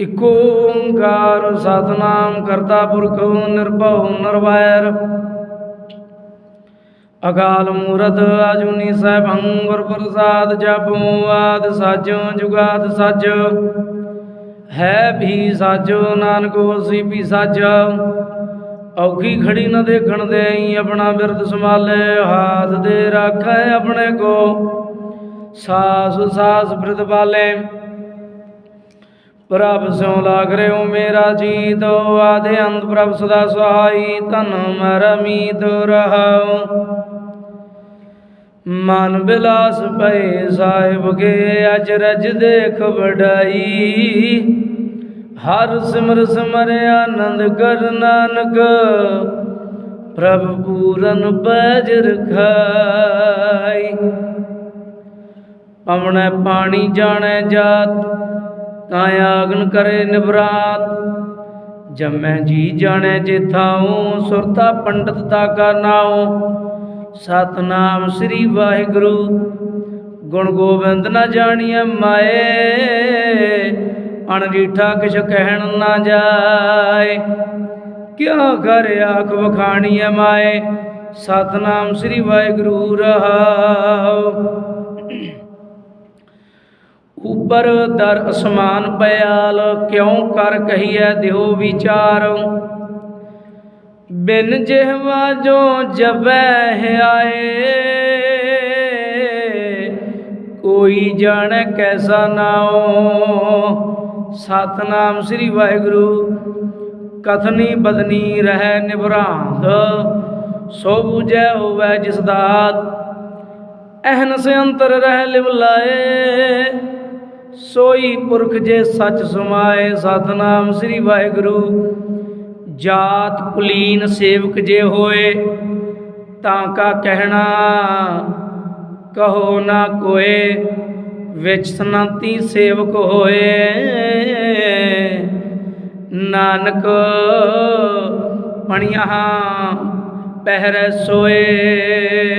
ਇਕ ਓੰਕਾਰ ਸਤਨਾਮ ਕਰਤਾ ਪੁਰਖ ਨਿਰਭਉ ਨਿਰਵੈਰ। ਅਕਾਲ ਮੂਰਤ ਆਜੂਨੀ ਸੈਭੰ ਗੁਰ ਪ੍ਰਸਾਦ ਜਪਉ ਆਦ ਸਾਜੋ ਜੁਗਾਦ ਸੱਚ ਹੈ ਵੀ ਸਾਜੋ ਨਾਨਕ ਹੋਸੀ ਵੀ ਸਾਜਾ। ਔਖੀ ਖੜੀ ਨਾ ਦੇਖਣ ਦੇਈ ਆਪਣਾ ਬਿਰਦ ਸੰਭਾਲੇ ਹਾਥ ਦੇ ਰਾਖੈ ਆਪਣੇ ਕੋ। ਸਾਸ ਸਾਸ ਬਿਰਦ ਪ੍ਰਭ ਸਿਉ ਲਾਗ ਰਿਓ ਮੇਰਾ ਜੀਤ, ਆਦੇ ਅੰਤ ਪ੍ਰਭ ਸਦਾ ਸਹਾਈ ਤਨ ਮਰ ਮੀਤ ਰਹਾਉ। ਮਨ ਬਿਲਾਸ ਪਏ ਸਾਹਿਬ ਕੇ ਅਚਰਜ ਦੇਖ ਵਡਾਈ। ਹਰ ਸਿਮਰ ਸਿਮਰ ਆਨੰਦ ਕਰ ਨਾਨਕ, ਪ੍ਰਭ ਪੂਰਨ ਪੈਜ ਰਖਾਈ। ਪਵਣੈ ਪਾਣੀ ਜਾਣੈ ਜਾਤ ਕਾਇਆ ਆਗਨ ਕਰੇ ਨਿਵਰਾਤ। ਜਮੈ ਜੀ ਜਾਣੈ ਜਿਥਾਉ ਸੁਰਤਾ ਪੰਡਤ ਤਾ ਕਾ ਨਾਉ। ਸਤਨਾਮ ਸ੍ਰੀ ਵਾਹਿਗੁਰੂ, ਗੁਣ ਗੋਬਿੰਦ ਨਾ ਜਾਣੀਐ ਮਾਏ। ਅਣਡੀਠਾ ਕਿਛ ਕਹਿਣ ਨਾ ਜਾਏ। ਕਿਆ ਕਰ ਆਖ ਵਖਾਣੀਐ ਮਾਏ। ਸਤਨਾਮ ਸ੍ਰੀ ਵਾਹਿਗੁਰੂ ਰਹਾਉ। ਉਪਰ ਦਰ ਅਸਮਾਨ ਪਿਆਲ ਕਿਉਂ ਕਰ ਕਹੀਐ ਦਿਓ ਵਿਚਾਰ? ਬਿਨ ਜਿਹਵਾ ਜੋ ਜਬੈ ਆਏ, ਕੋਈ ਜਾਣੈ ਕੈਸਾ ਨਾਉ? ਸਤਨਾਮ ਸ੍ਰੀ ਵਾਹਿਗੁਰੂ, ਕਥਨੀ ਬਦਨੀ ਰਹਿ ਨਿਭਰਾਂਤ ਸੋ ਬੂਝੈ ਹੋਵੈ ਜਿਸ ਦਾਤ ਅਹਨਸ ਅੰਤਰ ਰਹਿ ਲਿਵ ਲਾਏ। ਸੋਈ ਪੁਰਖ ਜੇ ਸੱਚ ਸਮਾਏ, ਸਤਨਾਮ ਸ੍ਰੀ ਵਾਹਿਗੁਰੂ। ਜਾਤ ਕੁਲੀਨ ਸੇਵਕ ਜੇ ਹੋਏ, ਤਾਂ ਕਾ ਕਹਿਣਾ, ਕਹੋ ਨਾ ਕੋਏ, ਵਿੱਚ ਸਨਾਤੀ ਸੇਵਕ ਹੋਏ। ਨਾਨਕ ਪਣੀਆਂ ਪਹਿਰੈ ਸੋਏ।